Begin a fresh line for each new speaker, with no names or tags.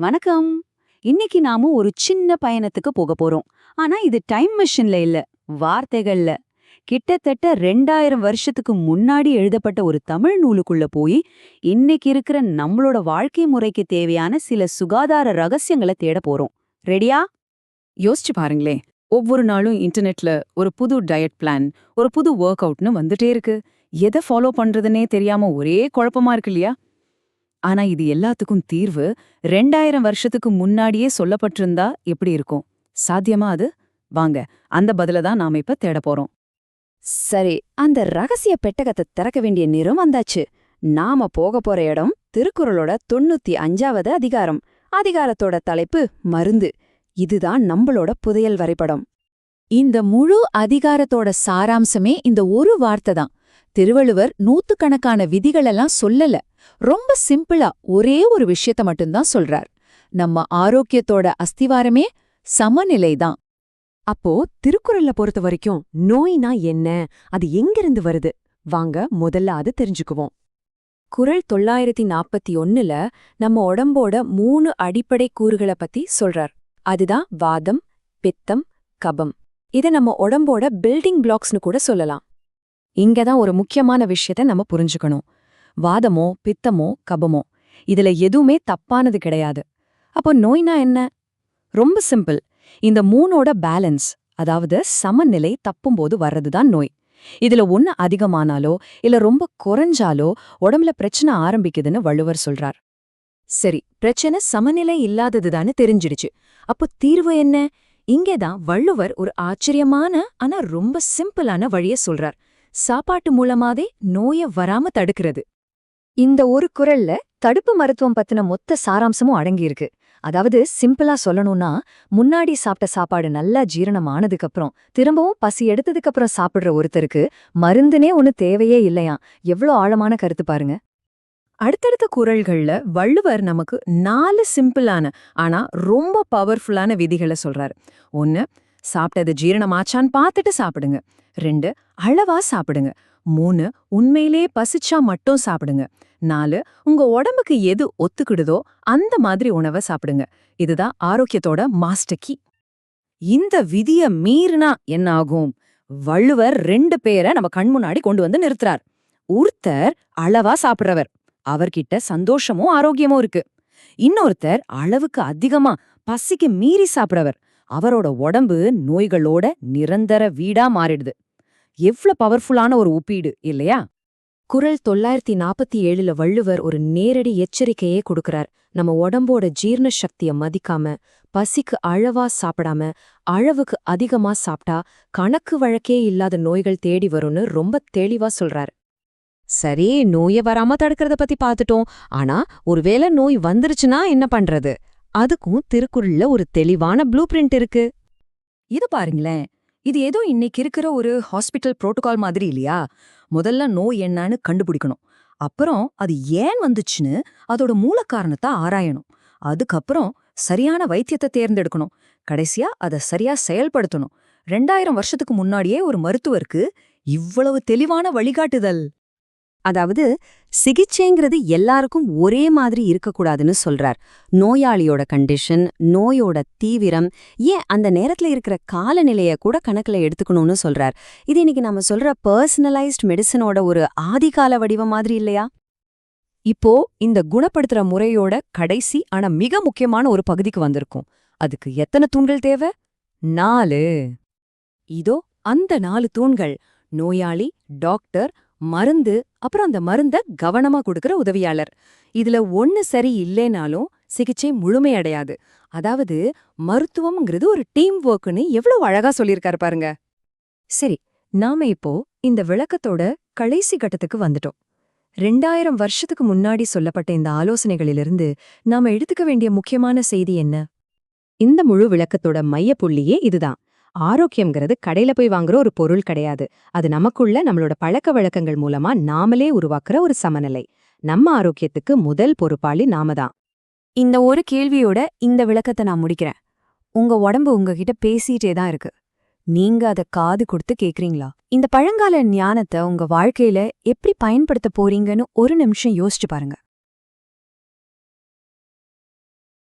வணக்கம். இன்னைக்கு நாம ஒரு சின்ன பயணத்துக்கு போக போறோம். ஆனா இது டைம் மிஷின்ல இல்ல வார்த்தைகள்ல. கிட்டத்தட்ட ரெண்டாயிரம் வருஷத்துக்கு முன்னாடி எழுதப்பட்ட ஒரு தமிழ் நூலுக்குள்ள போய் இன்னைக்கு இருக்கிற நம்மளோட வாழ்க்கை முறைக்கு தேவையான சில சுகாதார ரகசியங்களை தேட போறோம். ரெடியா
யோசிச்சு பாருங்களேன் ஒவ்வொரு நாளும் இன்டர்நெட்ல ஒரு புது டயட் பிளான் ஒரு புது ஒர்க் அவுட்னு வந்துட்டே இருக்கு. எதை ஃபாலோ பண்றதுனே தெரியாம ஒரே குழப்பமா இருக்கு இல்லையா? ஆனா இது எல்லாத்துக்கும் தீர்வு ரெண்டாயிரம் வருஷத்துக்கு முன்னாடியே சொல்லப்பட்டிருந்தா எப்படி இருக்கும்? சாத்தியமா அது? வாங்க அந்த பதில தான் நாம இப்ப தேட போறோம்.
சரி அந்த ரகசிய பெட்டகத்தை திறக்க வேண்டிய நேரம் வந்தாச்சு. நாம போக போற இடம் திருக்குறளோட தொண்ணூத்தி அஞ்சாவது அதிகாரம். அதிகாரத்தோட தலைப்பு மருந்து. இதுதான் நம்மளோட புதையல் வரைபடம். இந்த முழு அதிகாரத்தோட சாராம்சமே இந்த ஒரு வார்த்தை தான். திருவள்ளுவர் நூத்துக்கணக்கான விதிகளெல்லாம் சொல்லல. ரொம்ப சிம்பிளா ஒரே ஒரு விஷயத்த மட்டும்தான் சொல்றார். நம்ம ஆரோக்கியத்தோட அஸ்திவாரமே சமநிலை தான்
அப்போ திருக்குறள்ல பொறுத்த வரைக்கும் நோய்னா என்ன? அது எங்கிருந்து வருது? வாங்க முதல்ல அது தெரிஞ்சுக்குவோம். குறள் தொள்ளாயிரத்தி நாற்பத்தி ஒன்னுல நம்ம உடம்போட மூணு அடிப்படை கூறுகளை பத்தி சொல்றார். அதுதான் வாதம் பித்தம் கபம். இத நம்ம உடம்போட பில்டிங் பிளாக்ஸ்னு கூட சொல்லலாம்.
இங்க தான் ஒரு முக்கியமான விஷயத்த நம்ம புரிஞ்சுக்கணும். வாதமோ பித்தமோ கபமோ. இதுல எதுவுமே தப்பானது கிடையாது. அப்போ நோய்னா என்ன? ரொம்ப சிம்பிள். இந்த மூணோட பேலன்ஸ் அதாவது சமநிலை தப்பும்போது வர்றதுதான் நோய். இதுல ஒண்ணு அதிகமானாலோ இல்ல ரொம்ப குறைஞ்சாலோ உடம்புல பிரச்சனை ஆரம்பிக்குதுன்னு வள்ளுவர் சொல்றார்.
சரி பிரச்சனை சமநிலை இல்லாததுதான்னு தெரிஞ்சிடுச்சு. அப்போ தீர்வு என்ன? இங்கேதான் வள்ளுவர் ஒரு ஆச்சரியமான ஆனா ரொம்ப சிம்பிளான வழிய சொல்றார். சாப்பாட்டு மூலமாவே நோய வராம தடுக்கிறது. இந்த ஒரு குரல்ல தடுப்பு மருத்துவம் பத்தின மொத்த சாராம்சமும் அடங்கியிருக்கு. அதாவது சிம்பிளா சொல்லணும்னா முன்னாடி சாப்பிட்ட சாப்பாடு நல்லா ஜீரணம் ஆனதுக்கப்புறம் திரும்பவும் பசி எடுத்ததுக்கப்புறம் சாப்பிடுற ஒருத்தருக்கு மருந்துனே ஒன்னு தேவையே இல்லையா எவ்ளோ ஆழமான கருத்து பாருங்க.
அடுத்தடுத்த குரல்கள்ல வள்ளுவர் நமக்கு நாலு சிம்பிளான ஆனா ரொம்ப பவர்ஃபுல்லான விதிகளை சொல்றாரு. ஒன்னு சாப்பிட்டது ஜீரணமாச்சான்னு பார்த்துட்டு சாப்பிடுங்க. ரெண்டு அளவா சாப்பிடுங்க. மூணு உண்மையிலே பசிச்சா மட்டும் சாப்பிடுங்க. நாலு உங்க உடம்புக்கு எது ஒத்துக்கிடுதோ அந்த மாதிரி உணவை சாப்பிடுங்க. இதுதான் ஆரோக்கியத்தோட மாஸ்டர் கீ. இந்த விதிய மீறினா என்ன ஆகும் வள்ளுவர் ரெண்டு பேரை நம்ம கண் முன்னாடி கொண்டு வந்து நிறுத்துறார். ஒருத்தர் அளவா சாப்பிடுறவர். அவர்கிட்ட சந்தோஷமும் ஆரோக்கியமும் இருக்கு. இன்னொருத்தர் அளவுக்கு அதிகமா பசிக்கு மீறி சாப்பிடுறவர். அவரோட உடம்பு நோய்களோட நிரந்தர வீடா மாறிடுது. எவ்ளோ பவர்ஃபுல்லான ஒரு ஒப்பீடு இல்லையா?
குறள் தொள்ளாயிரத்தி நாற்பத்தி ஏழுல வள்ளுவர் ஒரு நேரடி எச்சரிக்கையே கொடுக்கிறார். நம்ம உடம்போட ஜீர்ண சக்திய மதிக்காம பசிக்கு அளவா சாப்பிடாம அளவுக்கு அதிகமா சாப்பிட்டா கணக்கு வழக்கே இல்லாத நோய்கள் தேடி வரும்னு ரொம்ப தெளிவா சொல்றார். சரி நோய வராம தடுக்கிறத பத்தி பாத்துட்டோம். ஆனா ஒருவேளை நோய் வந்துருச்சுன்னா என்ன பண்றது? அதுக்கும் திருக்குறள்ல ஒரு தெளிவான ப்ளூ பிரிண்ட் இருக்கு.
இது பாருங்களேன். இது ஏதோ இன்னைக்கு இருக்கிற ஒரு ஹாஸ்பிட்டல் புரோட்டோகால் மாதிரி இல்லையா? முதல்ல நோய் என்னன்னு கண்டுபிடிக்கணும். அப்புறம் அது ஏன் வந்துச்சுன்னு அதோட மூல காரணத்தை ஆராயணும். அதுக்கப்புறம் சரியான வைத்தியத்தை தேர்ந்தெடுக்கணும். கடைசியா அதை சரியா செயல்படுத்தணும். ரெண்டாயிரம் வருஷத்துக்கு முன்னாடியே ஒரு மருத்துவருக்கு இவ்வளவு தெளிவான வழிகாட்டுதல்.
அதாவது சிகிச்சைங்கிறது எல்லாருக்கும் ஒரே மாதிரி இருக்கக்கூடாதுன்னு சொல்றார். நோயாளியோட கண்டிஷன் நோயோட தீவிரம் ஏன் அந்த நேரத்துல இருக்கிற காலநிலைய கூட கணக்குல எடுத்துக்கணும்னு சொல்றார். இது இன்னைக்கு நம்ம சொல்ற பர்சனலைஸ்ட் மெடிசனோட ஒரு ஆதிகால வடிவம் மாதிரி இல்லையா?
இப்போ இந்த குணப்படுத்துற முறையோட கடைசி ஆனா மிக முக்கியமான ஒரு பகுதிக்கு வந்திருக்கும். அதுக்கு எத்தனை தூண்கள் தேவை? நாலு. இதோ அந்த நாலு தூண்கள். நோயாளி டாக்டர் மருந்து அப்புறம் அந்த மருந்த கவனமா கொடுக்கற உதவியாளர். இதுல ஒண்ணு சரி இல்லைனாலும் சிகிச்சை முழுமையடையாது அதாவது மருத்துவம்ங்கிறது ஒரு டீம் ஒர்க்குன்னு எவ்வளவு அழகா சொல்லியிருக்காரு பாருங்க. சரி நாம இப்போ இந்த விளக்கத்தோட கடைசி கட்டத்துக்கு வந்துட்டோம். ரெண்டாயிரம் வருஷத்துக்கு முன்னாடி சொல்லப்பட்ட இந்த ஆலோசனைகளிலிருந்து நாம எடுத்துக்க வேண்டிய முக்கியமான செய்தி என்ன? இந்த முழு விளக்கத்தோட மையப்புள்ளியே இதுதான். ஆரோக்கியம்ங்கிறது கடையில போய் வாங்குற ஒரு பொருள் கிடையாது. அது நமக்குள்ள நம்மளோட பழக்க வழக்கங்கள் மூலமா நாமளே உருவாக்குற ஒரு சமநிலை. நம்ம ஆரோக்கியத்துக்கு முதல் பொறுப்பாளி நாம தான்.
இந்த ஒரு கேள்வியோட இந்த விளக்கத்தை நான் முடிக்கிறேன். உங்க உடம்பு உங்ககிட்ட பேசிட்டே தான் இருக்கு. நீங்க அத காது கொடுத்து கேக்குறீங்களா? இந்த பழங்கால ஞானத்தை உங்க வாழ்க்கையில எப்படி பயன்படுத்த போறீங்கன்னு ஒரு நிமிஷம் யோசிச்சு பாருங்க.